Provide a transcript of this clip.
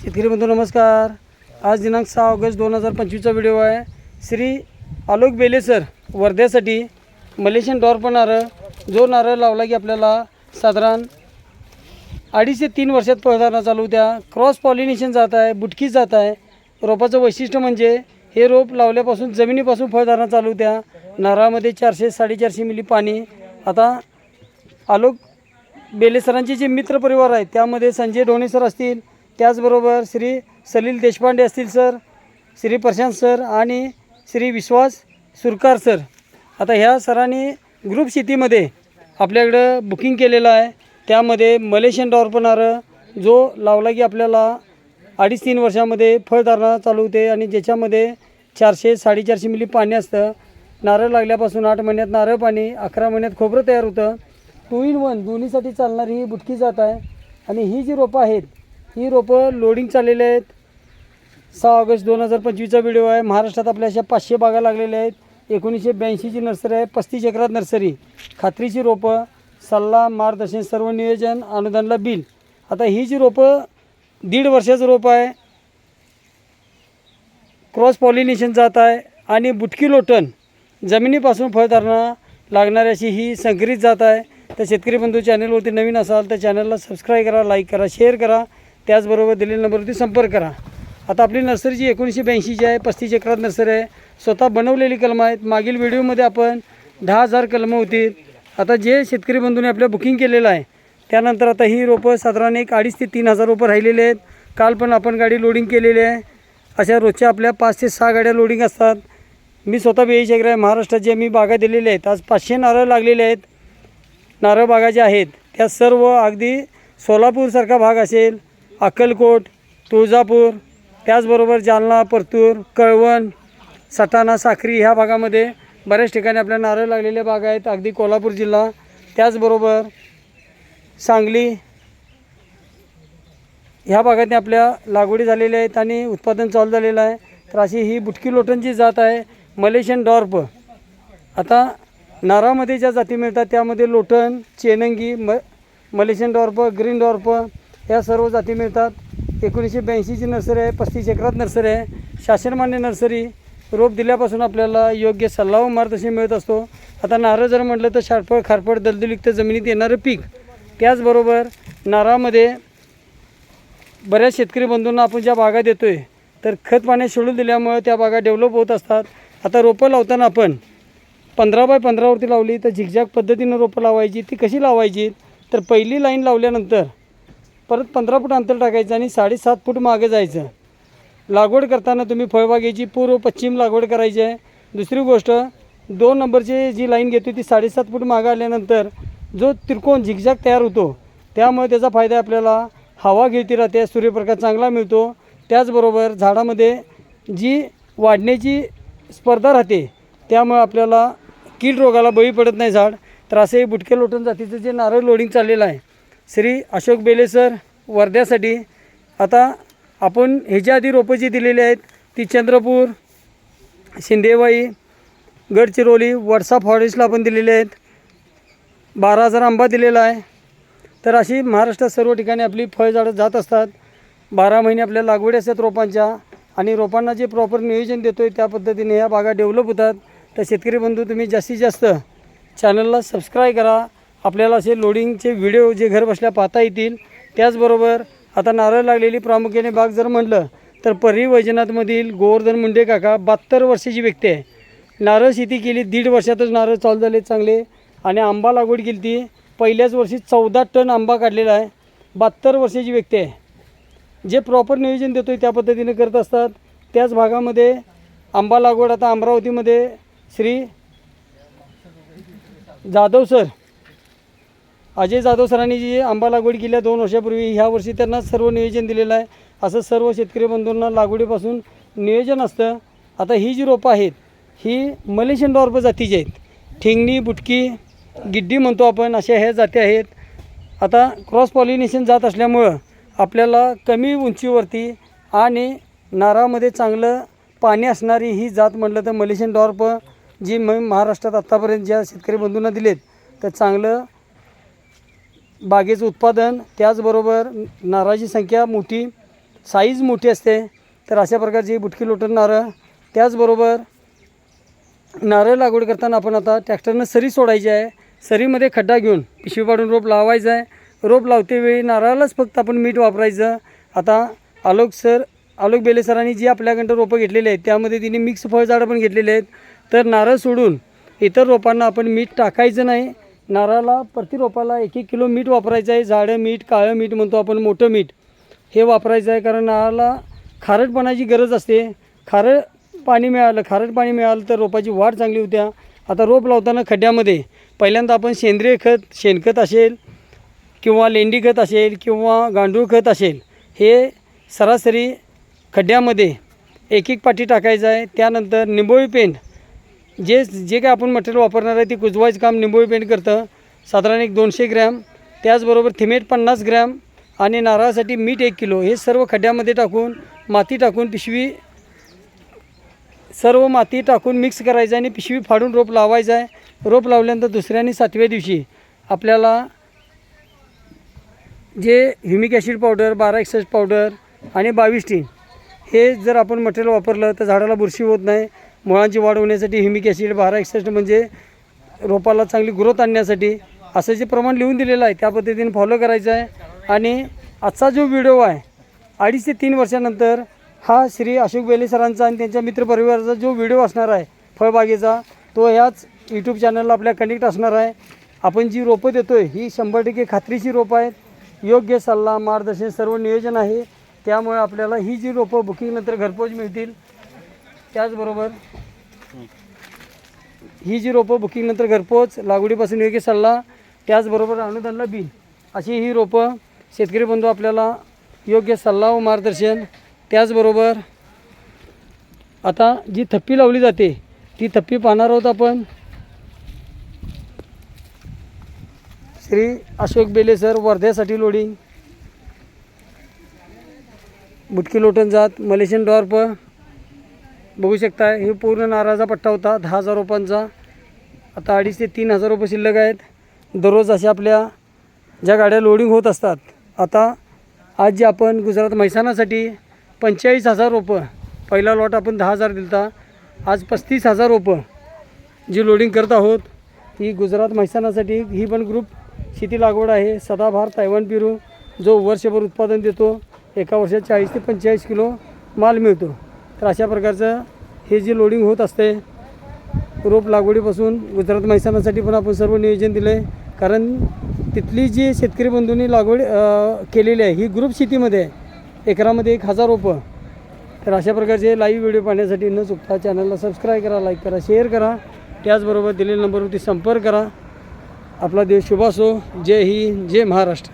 शेतकरी बंधू नमस्कार. आज दिनांक सहा ऑगस्ट दोन हजार पंचवीसचा व्हिडिओ आहे. श्री आलोक बेले सर वर्ध्यासाठी मलेशियन डॉर्प नारळ जो नारळ लावला की आपल्याला साधारण अडीच ते तीन वर्षात फळधारणा चालू द्या क्रॉस पॉलिनेशन जात आहे बुटकी जात आहे. रोपाचं वैशिष्ट्य म्हणजे हे रोप लावल्यापासून जमिनीपासून फळधारणा चालू द्या नारळामध्ये चारशे साडेचारशे मिली पाणी. आता आलोक बेलेसरांचे जे मित्र परिवार आहेत त्यामध्ये संजय ढोणे सर असतील त्याचबरोबर श्री सलील देशपांडे असतील सर. श्री प्रशांत सर आणि श्री विश्वास सुरकार सर. आता ह्या सरांनी ग्रुप शेतीमध्ये आपल्याकडं बुकिंग केलेलं आहे. त्यामध्ये मलेशियन डॉर्पनारं जो लावला की आपल्याला अडीच तीन वर्षामध्ये फळधारणा चालू होते आणि ज्याच्यामध्ये चारशे साडेचारशे मिली पाणी असतं. नारळ लागल्यापासून आठ महिन्यात नारळ पाणी अकरा महिन्यात खोबरं तयार होतं. टू इन वन दोन्हीसाठी चालणारी ही बुटकी जात आहे. आणि ही जी रोपं आहेत ही रोपं लोडिंग चाललेली आहेत. सहा ऑगस्ट दोन हजार पंचवीसचा व्हिडिओ आहे. महाराष्ट्रात आपल्या अशा पाचशे बागा लागलेल्या आहेत. एकोणीसशे ब्याऐंशीची नर्सरी आहे. पस्तीस एकरात नर्सरी खात्रीची रोपं सल्ला मार्गदर्शन सर्व नियोजन अनुदानला बिल. आता ही जी रोपं दीड वर्षाचं रोपं आहे. क्रॉस पॉलिनेशन जात आहे. आणि बुटकी लोटण जमिनीपासून फळधारणा लागणारी अशी ही संकरित जात आहे. तर शेतकरी बंधू चॅनलवरती नवीन असाल तर चॅनलला सबस्क्राईब करा लाईक करा शेअर करा. त्याचबरोबर दिलेल्या नंबरवरती संपर्क करा. आता आपली नर्सरी जी एकोणीसशे ब्याऐंशीची आहे पस्तीस एकरात नर्सरी आहे स्वतः बनवलेली कलमं आहेत. मागील व्हिडिओमध्ये आपण दहा हजार कलमं होती. आता जे शेतकरी बंधूने आपल्या बुकिंग केलेलं आहे त्यानंतर आता ही रोपं साधारण एक अडीच ते तीन हजार रोपं राहिलेले आहेत. काल पण आपण गाडी लोडिंग केलेली आहे. अशा रोजच्या आपल्या पाच ते सहा गाड्या लोडिंग असतात. मी स्वतः बेळी आहे. महाराष्ट्रात जे मी बागा दिलेल्या आहेत आज पाचशे नारळ लागलेले आहेत. नारळ बागा ज्या आहेत त्या सर्व अगदी सोलापूरसारखा भाग असेल अक्कलकोट तुळजापूर त्याचबरोबर जालना परतूर कळवण सटाणा साखरी ह्या भागामध्ये बऱ्याच ठिकाणी आपल्या नारळ लागलेल्या बागा आहेत. अगदी कोल्हापूर जिल्हा. त्याचबरोबर सांगली ह्या भागातने आपल्या लागवडी झालेल्या आहेत आणि उत्पादन चालू झालेलं आहे. तर अशी ही बुटकी लोटणची जात आहे. मलेशियन डॉर्प. आता नारामध्ये ज्या जाती मिळतात त्यामध्ये लोटण चेनंगी म मलेशियन डॉर्प ग्रीन डॉर्प या सर्व जाती मिळतात. एकोणीसशे ब्याऐंशीची नर्सरी आहे पस्तीस एकरात नर्सरी आहे. शासनमान्य नर्सरी रोप दिल्यापासून आपल्याला योग्य सल्ला व मार्गदर्शन मिळत असतो. आता नारळ जर म्हटलं तर शाडफळ खारफळ दलदलयुक्त जमिनीत येणारं पीक. त्याचबरोबर नारळामध्ये बऱ्याच शेतकरी बंधूंना आपण ज्या बागा देतो आहे तर खत पाण्यात सोडून दिल्यामुळे त्या बागा डेव्हलप होत असतात. आता रोपं लावताना आपण पंधरा बाय पंधरावरती लावली तर झिकझॅक पद्धतीनं रोपं लावायची. ती कशी लावायची? तर पहिली लाईन लावल्यानंतर परत पंधरा फूट अंतर टाकायचं आणि साडेसात फूट मागे जायचं. लागवड करताना तुम्ही फळबागेची पूर्व पश्चिम लागवड करायची आहे. दुसरी गोष्ट दोन नंबरची जी लाईन घेतो ती साडेसात फूट मागं आल्यानंतर जो त्रिकोण झिकझॅक तयार होतो त्यामुळे त्याचा फायदा आपल्याला हवा घेती राहते सूर्यप्रकाश चांगला मिळतो. त्याचबरोबर झाडामध्ये जी वाढण्याची स्पर्धा राहते त्यामुळे आपल्याला कीड रोगाला बळी पडत नाही झाड. तर असे बुटके लोटण जातीचं जे नारळ लोडिंग चाललेलं आहे श्री अशोक बेले सर वर्ध्यासाठी. आता आपण ह्याच्या आधी रोपं जी दिलेली आहेत ती चंद्रपूर शिंदेवाई गडचिरोली वडसा फॉरेस्टला आपण दिलेले आहेत. बारा हजार आंबा दिलेला आहे. तर अशी महाराष्ट्रात सर्व ठिकाणी आपली फळझाडं जात असतात. बारा महिने आपल्या लागवडी असतात रोपांच्या आणि रोपांना जे प्रॉपर नियोजन देतो आहे त्या पद्धतीने ह्या बागा डेव्हलप होतात. तर शेतकरी बंधू तुम्ही जास्तीत जास्त चॅनलला सबस्क्राईब करा. आपल्याला असे लोडिंगचे व्हिडिओ जे घर बसल्या पाहता येतील. त्याचबरोबर आता नारळ लागलेली प्रामुख्याने बाग जर म्हटलं तर परळी वैजनाथमधील गोवर्धन मुंडे काका बहात्तर वर्षाची व्यक्ती आहे. नारळ शेती केली दीड वर्षातच नारळ चालू झाले चांगले. आणि आंबा लागवड केली ती पहिल्याच वर्षी चौदा टन आंबा काढलेला आहे. बहात्तर वर्षाची व्यक्ती आहे. जे प्रॉपर नियोजन देतो आहे त्या पद्धतीने करत असतात. त्याच भागामध्ये आंबा लागवड आता अमरावतीमध्ये श्री जाधव सर अजय जाधव सरांनी जी आंबा लागवड केल्या दोन वर्षापूर्वी ह्या वर्षी त्यांना सर्व नियोजन दिलेलं आहे. असं सर्व शेतकरी बंधूंना लागवडीपासून नियोजन असतं. आता ही जी रोपं आहेत ही मलेशियन डॉर्प जातीची आहेत. ठेंगणी बुटकी गिड्डी म्हणतो आपण अशा ह्या जाती आहेत. आता क्रॉस पॉलिनेशन जात असल्यामुळं आपल्याला कमी उंचीवरती आणि नारळामध्ये चांगलं पाणी असणारी ही जात म्हटलं तर मलेशियन डॉर्प जी म महाराष्ट्रात आत्तापर्यंत ज्या शेतकरी बंधूंना दिलेत तर चांगलं बागेचं उत्पादन त्याचबरोबर नारळाची संख्या मोठी साईज मोठी असते. तर अशा प्रकारची बुटकी लोटन नारळ त्याचबरोबर नारळ लागवड करताना आपण आता ट्रॅक्टरनं सरी सोडायची आहे. सरीमध्ये खड्डा घेऊन पिशवी पाडून रोप लावायचं आहे. रोप लावते वेळी नारळालाच फक्त आपण मीठ वापरायचं. आता आलोक सर आलोक बेले सरांनी जी आपल्याकडं रोपं घेतलेली आहेत त्यामध्ये तिने मिक्स फळझाडं पण घेतलेली आहेत. तर नारळ सोडून इतर रोपांना आपण मीठ टाकायचं नाही. नारळाला प्रति रोपाला एक एक किलो मीठ वापरायचं आहे. झाडं मीठ काळं मीठ म्हणतो आपण मोठं मीठ हे वापरायचं आहे. कारण नारळाला खारटपणाची गरज असते. खारट पाणी मिळालं खारट पाणी मिळालं तर रोपाची वाढ चांगली होत्या आता रोप लावताना खड्ड्यामध्ये पहिल्यांदा आपण सेंद्रिय खत शेणखत असेल किंवा लेंडी खत असेल किंवा गांडूळ खत असेल हे सरासरी खड्ड्यामध्ये एक एक पाठी टाकायचं आहे. त्यानंतर निंबोळी पेंट जे जे काय आपण मटेरियल वापरणार आहे ते कुजवायचं काम निंबोळी पेंट करतं. साधारण एक दोनशे ग्रॅम. त्याचबरोबर थिमेट पन्नास ग्रॅम आणि नारळासाठी मीठ एक किलो. हे सर्व खड्ड्यामध्ये टाकून माती टाकून पिशवी सर्व माती टाकून मिक्स करायचं आणि पिशवी फाडून रोप लावायचं आहे. रोप लावल्यानंतर दुसऱ्या आणि सातव्या दिवशी आपल्याला जे ह्युमिक ॲसिड पावडर बारा एक्साईज पावडर आणि बावीस टीन हे जर आपण मटेरियल वापरलं तर झाडाला बुरशी होत नाही. मुळांची वाढ होण्यासाठी ह्युमिक ॲसिड बारा एकसष्ट म्हणजे रोपाला चांगली ग्रोथ आणण्यासाठी असं जे प्रमाण लिहून दिलेलं आहे त्या पद्धतीने फॉलो करायचं आहे. आणि आजचा जो व्हिडिओ आहे अडीच ते तीन वर्षानंतर हा श्री अशोक बेले सरांचा आणि त्यांच्या मित्रपरिवाराचा जो व्हिडिओ असणार आहे फळबागेचा तो ह्याच यूट्यूब चॅनलला आपल्या कनेक्ट असणार आहे. आपण जी रोपं देतो आहे ही शंभर टक्के खात्रीची रोपं आहेत. योग्य सल्ला मार्गदर्शन सर्व नियोजन आहे. त्यामुळे आपल्याला ही जी रोपं बुकिंगनंतर घरपोच मिळतील त्याचबरोबर ही जी रोपं बुकिंगनंतर घरपोच लागवडीपासून योग्य सल्ला त्याचबरोबर अनुदानला बिल अशी ही रोपं शेतकरी बंधू आपल्याला योग्य सल्ला व मार्गदर्शन त्याचबरोबर आता जी थप्पी लावली जाते ती थप्पी पाहणार आहोत आपण. श्री अशोक बेले सर वर्ध्यासाठी लोडिंग बुटकी लोटन जात मलेशियन डॉर्प. बघू शकता हे पूर्ण नारळाचा पट्टा होता दहा हजार रुपयांचा. आता अडीच ते तीन हजार रुपये शिल्लक आहेत. दररोज अशा आपल्या ज्या गाड्या लोडिंग होत असतात. आता आज जे आपण गुजरात मैसानासाठी पंचेचाळीस हजार रोपं पहिला लॉट आपण दहा हजार दिलता. आज पस्तीस हजार रोपं जी लोडिंग करत आहोत ही गुजरात मैसानासाठी ही पण ग्रुप शेती लागवड आहे. सदाभार तैवान पिरू जो वर्षभर उत्पादन देतो एका वर्षात चाळीस ते पंचेचाळीस किलो माल मिळतो. तर अशा प्रकारचं हे जे लोडिंग होत असते रोप लागवडीपासून गुजरात मैसानासाठी पण आपण सर्व नियोजन दिलं आहे कारण तिथली जी शेतकरी बंधूंनी लागवड केलेली आहे ही ग्रुप शेतीमध्ये आहे. एकरामध्ये एक हजार रोपं. तर अशा प्रकारचे लाईव्ह व्हिडिओ पाहण्यासाठी न चुकता चॅनलला सबस्क्राईब करा लाईक करा शेअर करा. त्याचबरोबर दिलेल्या नंबरवरती संपर्क करा. आपला देश शुभ असो. जय हिंद जय महाराष्ट्र.